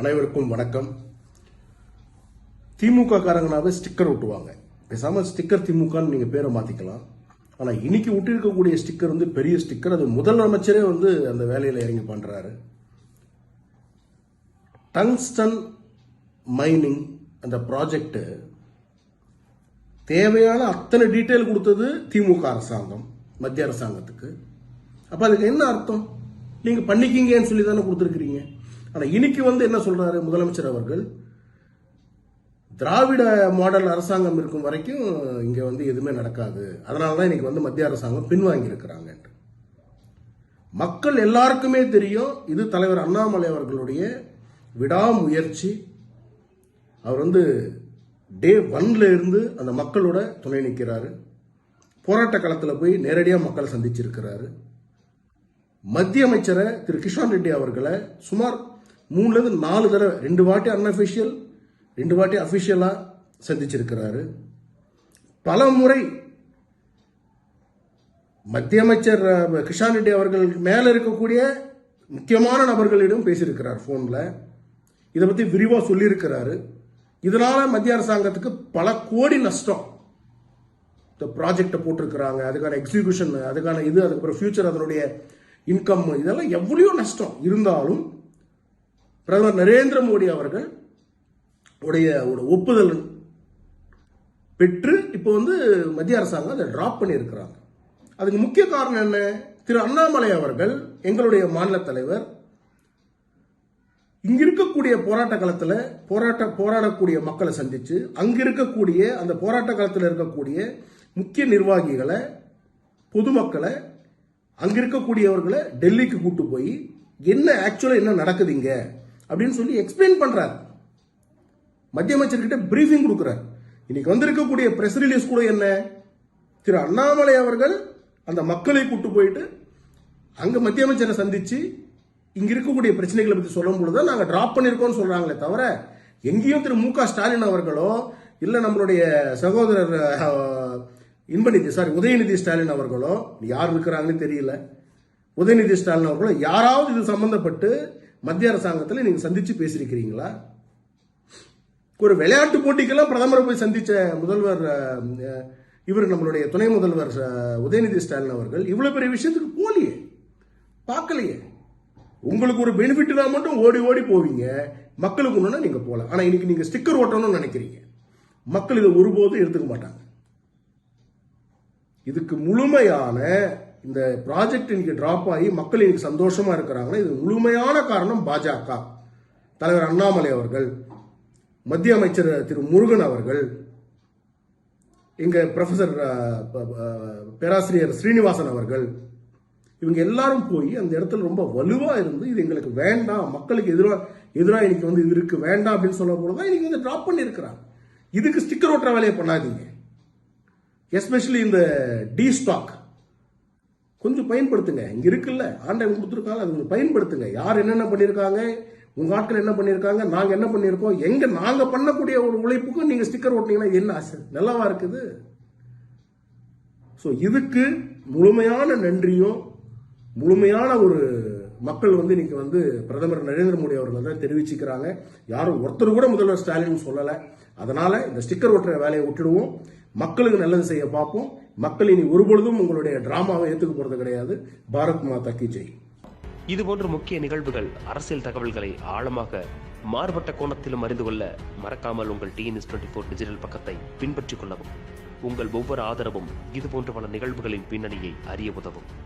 அனைவருக்கும் வணக்கம். திமுக காரங்கனாவே ஸ்டிக்கர் ஒட்டுவாங்க. பேசாமல் ஸ்டிக்கர் திமுகன்னு நீங்கள் பேரை மாற்றிக்கலாம் ஆனால் இன்னைக்கு ஒட்டியிருக்கக்கூடிய ஸ்டிக்கர் வந்து பெரிய ஸ்டிக்கர் அது முதலமைச்சரே வந்து அந்த வேலையில் இறங்கி பண்ணுறாரு டங்ஸ்டன் மைனிங் அந்த ப்ராஜெக்டு தேவையான அத்தனை டீட்டெயில் கொடுத்தது திமுக அரசாங்கம் மத்திய அரசாங்கத்துக்கு. அப்போ அதுக்கு என்ன அர்த்தம்? நீங்கள் பண்ணிக்கிங்கன்னு சொல்லி தானே கொடுத்துருக்குறீங்க. ஆனால் இன்னைக்கு வந்து என்ன சொல்றாரு முதலமைச்சர் அவர்கள்? திராவிட மாடல் அரசாங்கம் இருக்கும் வரைக்கும் இங்க வந்து எதுவுமே நடக்காது. அதனால தான் இன்னைக்கு வந்து மத்திய அரசாங்கம் பின்வாங்கி இருக்கிறாங்க மக்கள் எல்லாருக்குமே தெரியும் இது தலைவர் அண்ணாமலை அவர்களுடைய விடாமுயற்சி. அவர் வந்து டே ஒன்ல இருந்து அந்த மக்களோட துணை நிற்கிறாரு போராட்ட களத்தில் போய் நேரடியாக மக்களை சந்திச்சிருக்கிறாரு. மத்திய அமைச்சரை திரு கிஷான் ரெட்டி அவர்களை சுமார் மூணுலேருந்து நாலு தடவை ரெண்டு வாட்டி அன்அஃபிஷியல் ரெண்டு வாட்டி அஃபிஷியலாக சந்திச்சிருக்கிறாரு. பல முறை மத்திய அமைச்சர் கிஷான் ரெட்டி அவர்கள் மேலே இருக்கக்கூடிய முக்கியமான நபர்களிடம் பேசியிருக்கிறார் ஃபோனில் இதை பற்றி விரிவாக சொல்லியிருக்கிறாரு. இதனால் மத்திய அரசாங்கத்துக்கு பல கோடி நஷ்டம். இந்த ப்ராஜெக்டை போட்டிருக்கிறாங்க அதுக்கான எக்ஸிக்யூஷன் அதுக்கான இது அதுக்கப்புறம் ஃபியூச்சர் அதனுடைய இன்கம் இதெல்லாம் எவ்வளோ நஷ்டம். இருந்தாலும் பிரதமர் நரேந்திர மோடி அவர்கள் உடைய ஒப்புதல் பெற்று இப்போ வந்து மத்திய அரசாங்கம் அதை டிராப் பண்ணியிருக்கிறாங்க. அதுக்கு முக்கிய காரணம் என்ன? திரு அண்ணாமலை அவர்கள் எங்களுடைய மாநில தலைவர். இங்க இருக்கக்கூடிய போராட்ட காலத்தில் போராட்ட போராடக்கூடிய மக்களை சந்திச்சு அங்க இருக்கக்கூடிய அந்த போராட்ட காலத்தில் இருக்கக்கூடிய முக்கிய நிர்வாகிகளை பொதுமக்களை அங்க இருக்கக்கூடியவர்களை டெல்லிக்கு கூட்டு போய் என்ன ஆக்சுவலா என்ன நடக்குதுங்க அப்படின்னு சொல்லி எக்ஸ்பிளைன் பண்றார். மத்திய அமைச்சர்கிட்ட பிரீஃபிங் கொடுக்குறார். இன்னைக்கு வந்திருக்கக்கூடிய பிரஸ் ரிலீஸ் கூட என்ன? திரு அண்ணாமலை அவர்கள் அந்த மக்களை கூட்டு போயிட்டு அங்க மத்திய அமைச்சரை சந்திச்சு இங்க இருக்கக்கூடிய பிரச்சனைகளை பத்தி சொல்லும் பொழுது நாங்க டிராப் பண்ணிருக்கோம்னு சொல்றாங்களே தவிர எங்கேயும் திரு மு க ஸ்டாலின் அவர்களோ இல்ல நம்மளுடைய சகோதரர் இன்பநிதி சாரி உதயநிதி ஸ்டாலின் அவர்களோ யார் இருக்கிறாங்கன்னு தெரியல. உதயநிதி ஸ்டாலின் அவர்களோ யாராவது இது சம்பந்தப்பட்டு மத்திய அரசாங்கத்தில் நீங்கள் சந்திச்சு பேசியிருக்கிறீங்களா ஒரு விளையாட்டு போட்டிக்கெல்லாம் பிரதமரை போய் சந்திச்ச முதல்வர் இவர் நம்மளுடைய துணை முதல்வர் உதயநிதி ஸ்டாலின் அவர்கள் இவ்வளோ பெரிய விஷயத்துக்கு போலியே பார்க்கலையே. உங்களுக்கு ஒரு பெனிஃபிட்னா மட்டும் ஓடி ஓடி போவீங்க. மக்களுக்கு ஒன்றுனா நீங்கள் போகலாம். ஆனால் இன்னைக்கு நீங்கள் ஸ்டிக்கர் ஓட்டணும்னு நினைக்கிறீங்க. மக்கள் இதை ஒருபோதும் எடுத்துக்க மாட்டாங்க. இதுக்கு முழுமையான இந்த ப்ராஜெக்ட் இன்னைக்கு டிராப் ஆகி மக்கள் இன்னைக்கு சந்தோஷமா இருக்கிறாங்கன்னா இது முழுமையான காரணம் பாஜக. தலைவர் அண்ணாமலை அவர்கள் மத்திய அமைச்சர் திரு முருகன் அவர்கள் இங்க ப்ரொஃபசர் பேராசிரியர் ஸ்ரீனிவாசன் அவர்கள் இவங்க எல்லாரும் போய் அந்த இடத்துல ரொம்ப வலுவா இருந்து இது எங்களுக்கு வேண்டாம் மக்களுக்கு எதிராக எதிராக இன்னைக்கு வந்து இது இருக்கு வேண்டாம் அப்படின்னு சொல்ல போலதான் இன்னைக்கு வந்து டிராப் பண்ணியிருக்கிறாங்க. இதுக்கு ஸ்டிக்கர் ஓட்டுற வேலையை பண்ணாதீங்க. எஸ்பெஷலி இந்த டி ஸ்டாக் கொஞ்சம் பயன்படுத்துங்க. இங்க இருக்குல்ல ஆண்டவன் கொடுத்துருக்காங்க அதை கொஞ்சம் பயன்படுத்துங்க. யார் என்னென்ன பண்ணியிருக்காங்க உங்க ஆட்கள் என்ன பண்ணியிருக்காங்க நாங்க என்ன பண்ணியிருக்கோம் எங்க நாங்க பண்ணக்கூடிய ஒரு உழைப்புக்கும் நீங்க ஸ்டிக்கர் ஓட்டினீங்கன்னா என்ன ஆசை? நல்லாவா இருக்குது? ஸோ இதுக்கு முழுமையான நன்றியும் முழுமையான ஒரு மக்கள் வந்து இன்னைக்கு வந்து பிரதமர் நரேந்திர மோடி அவர்கள் தான் தெரிவிச்சுக்கிறாங்க. யாரும் ஒருத்தர் கூட முதல்வர் ஸ்டாலின் சொல்லலை. அதனால இந்த ஸ்டிக்கர் ஒட்டுற வேலையை விட்டுடுவோம். மக்களுக்கு நல்லது செய்ய பார்ப்போம். மக்கள் இனி ஒருபொழுதும் உங்களுடைய டிராமாவை ஏற்றுக்க போறது கிடையாது. பாரத் மாதா கி ஜெய். இதுபோன்ற முக்கிய நிகழ்வுகள் அரசியல் தகவல்களை ஆழமாக மாறுபட்ட கோணத்திலும் அறிந்து கொள்ள மறக்காமல் உங்கள் டிஎன்எஸ் டுவெண்ட்டி ஃபோர் டிஜிட்டல் பக்கத்தை பின்பற்றிக் கொள்ளவும். உங்கள் ஒவ்வொரு ஆதரவும் இதுபோன்ற பல நிகழ்வுகளின் பின்னணியை அறிய உதவும்.